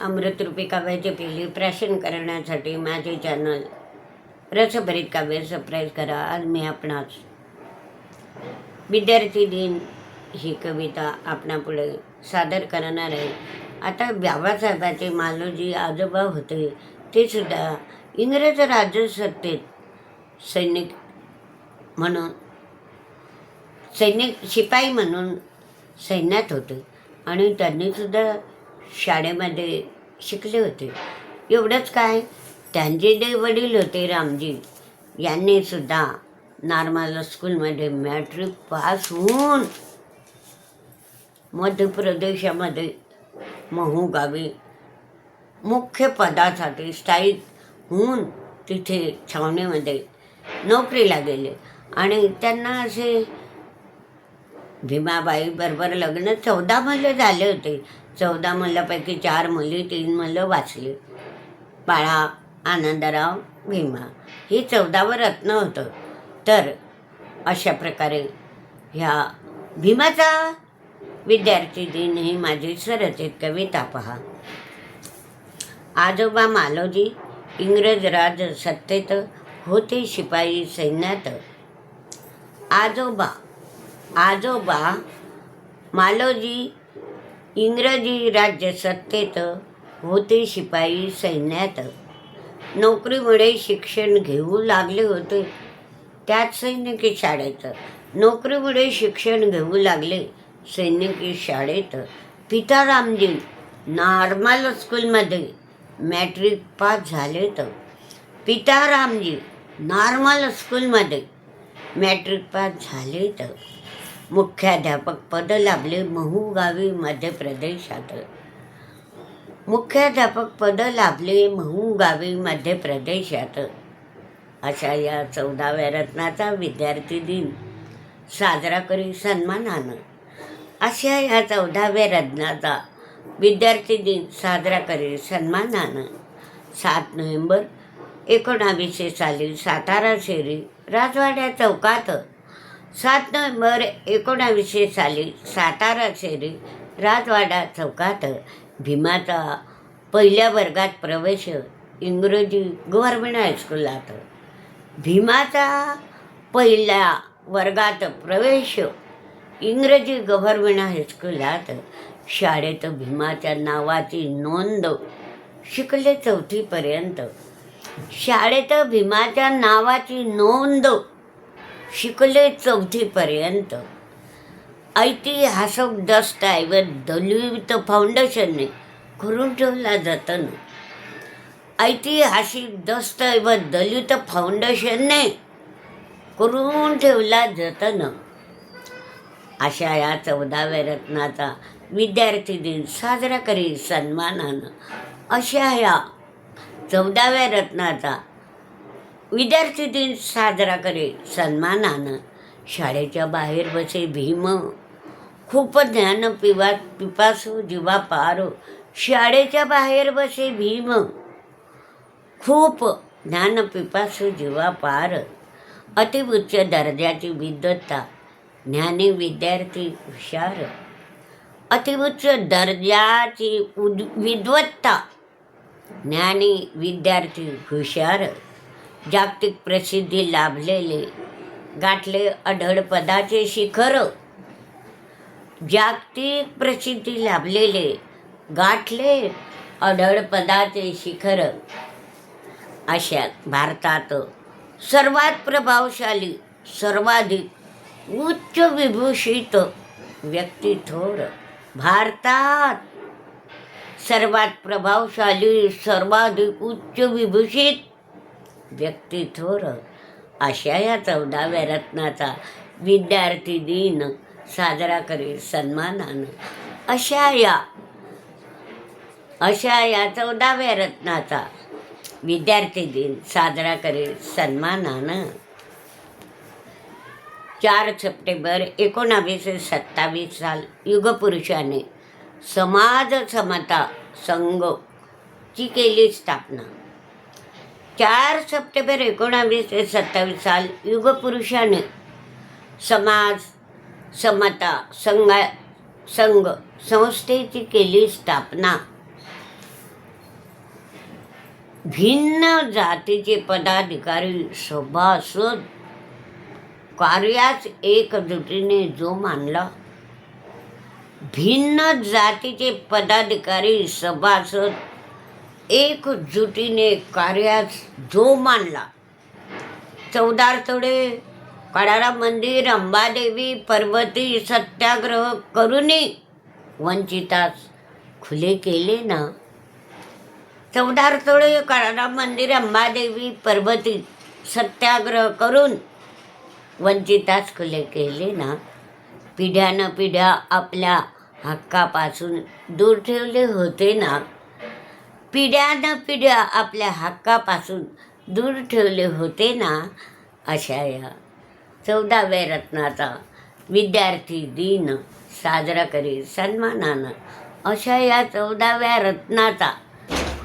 अमृतरूपी काव्याची पिढी प्राशन करण्यासाठी माझे चॅनल रसभरीत काव्य सबस्क्राईब करा. आज मी आपणास विद्यार्थी दिन ही कविता आपणापुढे सादर करणार आहे. आता बाबासाहेबाचे मालोजी आजोबा होते ते सुद्धा इंग्रज राजसत्तेत सैनिक म्हणून सैनिक शिपाई म्हणून सैन्यात होते. आणि त्यांनीसुद्धा शाळेमध्ये शिकले होते. एवढंच काय? त्यांचे जे वडील होते रामजी. यांनी सुद्धा नॉर्मल स्कूलमध्ये मॅट्रिक पास होऊन मध्य प्रदेशामध्ये महू गावी मुख्य पदासाठी स्थायिक होऊन तिथे छावणीमध्ये नोकरीला गेले. आणि त्यांना असे भीमाबाई बरोबर लग्न चौदा झाले होते. चौदा मुलापैकी चार मुली तीन मुलं वाचली. बाळा आनंदराव भीमा. ही चौदावं रत्न होतं. तर अशा प्रकारे ह्या भीमाचा विद्यार्थी दिन ही माझी सरचित कविता पहा. आजोबा मालोजी इंग्रज राज सत्तेत होते शिपाई सैन्यात. आजोबा आजोबा मालोजी इंग्रजी राज्य सत्तेत होते शिपाई सैन्यात. नोकरीमुळे शिक्षण घेऊ लागले होते. त्यात सैनिकी शाळेत. नोकरीमुळे शिक्षण घेऊ लागले. सैनिकी शाळेत. पिता रामजी नॉर्मल स्कूलमध्ये मॅट्रिक पास झालेत. पिता रामजी नॉर्मल स्कूलमध्ये मॅट्रिक पास झाले तर मुख्याध्यापक पद लाभले महूगावी मध्य प्रदेशात. मुख्याध्यापक पद लाभले महूगावी मध्य प्रदेशात. अशा या चौदाव्या रत्नाचा विद्यार्थी दिन साजरा करी सन्मानानं. अशा या चौदाव्या रत्नाचा विद्यार्थी दिन साजरा करी सन्मानानं. सात नोव्हेंबर एकोणावीसशे साली सातारा शेरी राजवाड्या चौकात सात नोव्हेंबर एकोणावीसशे साली सातारा शहरी राजवाडा चौकात भीमाचा पहिल्या वर्गात प्रवेश इंग्रजी गव्हर्मेंट हायस्कूलात भीमाचा पहिल्या वर्गात प्रवेश इंग्रजी गव्हर्मेंट हायस्कूलात शाळेत भीमाच्या नावाची नोंद शिकले चौथीपर्यंत. शाळेत भीमाच्या नावाची नोंद शिकले चौथीपर्यंत. ऐतिहासिक दस्तऐवज दलित फाउंडेशनने करून ठेवला जातं ऐतिहासिक दस्तऐवज दलित फाउंडेशनने करून ठेवला जतन. अशा या चौदाव्या रत्नाचा विद्यार्थी दिन साजरा करी सन्मानानं. अशा ह्या चौदाव्या रत्नाचा विद्यार्थी दिन साजरा करे सन्मानानं. शाळेच्या बाहेर बसे भीम. खूप ज्ञान पिवा पिपासू जीवा पारो. शाळेच्या बाहेर बसे भीम. खूप ज्ञान पिपासू जीवा पार. अतिउच्च दर्जाची विद्वत्ता. ज्ञानी विद्यार्थी हुशार. अतिउच्च दर्जाची उद विद्वत्ता. ज्ञानी विद्यार्थी हुशार. जागतिक प्रसिद्धी लाभलेले गाठले अढळ पदाचे शिखर. जागतिक प्रसिद्धी लाभलेले गाठले अढळ पदाचे शिखर. अशा भारतात सर्वात प्रभावशाली सर्वाधिक उच्च विभूषित व्यक्ती थोर भारतात. सर्वात प्रभावशाली सर्वाधिक उच्च विभूषित व्यक्ती थोर अशा या चौदाव्या रत्नाचा विद्यार्थी दिन साजरा करी सन्मानानं. अशा या अशा या चौदाव्या रत्नाचा विद्यार्थी दिन साजरा करेल सन्मानानं. चार सप्टेंबर एकोणावीसशे सत्तावीस साल युगपुरुषाने समाज समता संघ ची केली स्थापना. चार सप्टेंबर एकोणावीसशे सत्तावीस साल युगपुरुषाने समाज समता संघ संघ संस्थेची केली स्थापना. भिन्न जातीचे पदाधिकारी सभासद कार्याच एकजुटीने जो मानला. भिन्न जातीचे पदाधिकारी सभासद एकजुटीने कार्यास जो मानला. चौदार तोडे कडारा मंदिर अंबादेवी पर्वती सत्याग्रह करूनही वंचितास खुले केले ना? चौदार तोडे कडारा मंदिर अंबादेवी पर्वती सत्याग्रह करून वंचितास खुले केले ना? पिढ्यानं पिढ्या आपल्या हक्कापासून दूर ठेवले होते ना? पिढ्यानं पिढ्या आपल्या हक्कापासून दूर ठेवले होते ना अशा या. चौदाव्या रत्नाचा विद्यार्थी दिन साजरा करीत सन्मानानं अशा या चौदाव्या रत्नाचा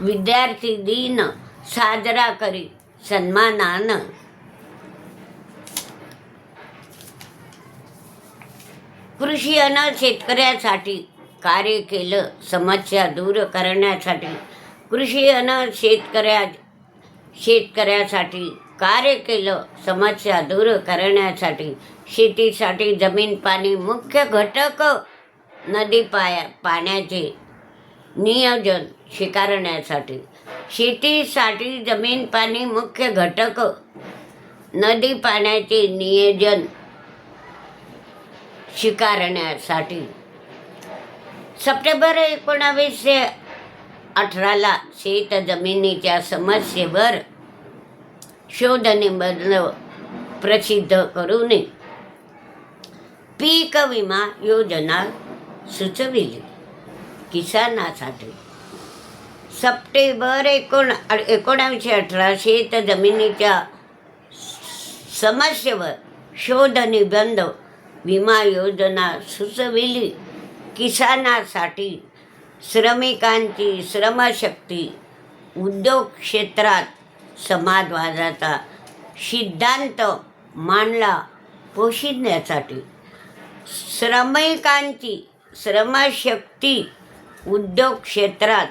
विद्यार्थी दिन साजरा करीत सन्मानानं. कृषी अन शेतकऱ्यासाठी कार्य केलं समस्या दूर करण्यासाठी कृषी अन शेतकऱ्या शेतकऱ्यासाठी कार्य केलं समस्या दूर करण्यासाठी शेतीसाठी जमीन पाणी मुख्य घटक नदी पाया पाण्याचे नियोजन स्वीकारण्यासाठी शेतीसाठी जमीन पाणी मुख्य घटक नदी पाण्याचे नियोजन स्वीकारण्यासाठी. सप्टेंबर एकोणावीसशे अठराला शेत जमिनीच्या समस्येवर शोध निबंध प्रसिद्ध करून पीक विमा योजना सुचविली. किसानासाठी सप्टेंबर एकोण एकोणावीसशे अठरा शेत जमिनीच्या समस्येवर शोध निबंध विमा योजना सुचविली. किसानासाठी श्रमिकांची श्रमशक्ती उद्योग क्षेत्रात समाजवादाचा सिद्धांत मांडला पोषिण्यासाठी श्रमिकांची श्रमशक्ती उद्योग क्षेत्रात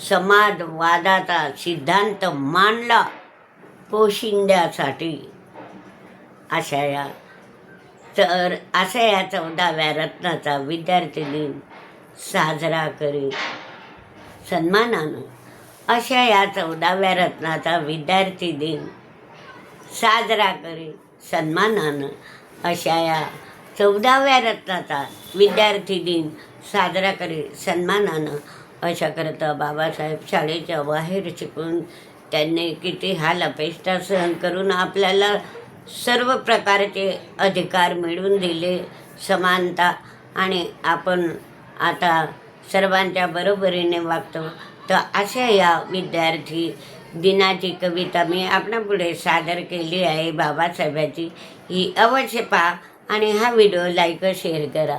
समाजवादाचा सिद्धांत मांडला पोशिंद्यासाठी अशा या तर अशा या चौदाव्या रत्नाचा विद्यार्थी दिन साजरा करी सन्मानानं अशा या चौदाव्या रत्नाचा विद्यार्थी दिन साजरा करी सन्मानानं अशा या चौदाव्या रत्नाचा विद्यार्थी दिन साजरा करी सन्मानानं अशा करता बाबासाहेब शाळेच्या बाहेर शिकून त्यांनी किती हाल अपेष्टा सहन करून आपल्याला सर्व प्रकारचे अधिकार मिळवून दिले. समानता आणि आपण आता सर्वांच्या बरोबरीने वागतो. तर अशा या विद्यार्थी दिनाची कविता मी आपणापुढे सादर केली आहे. बाबासाहेबाची. ही अवश्य पहा आणि हा व्हिडिओ लाईक शेअर करा.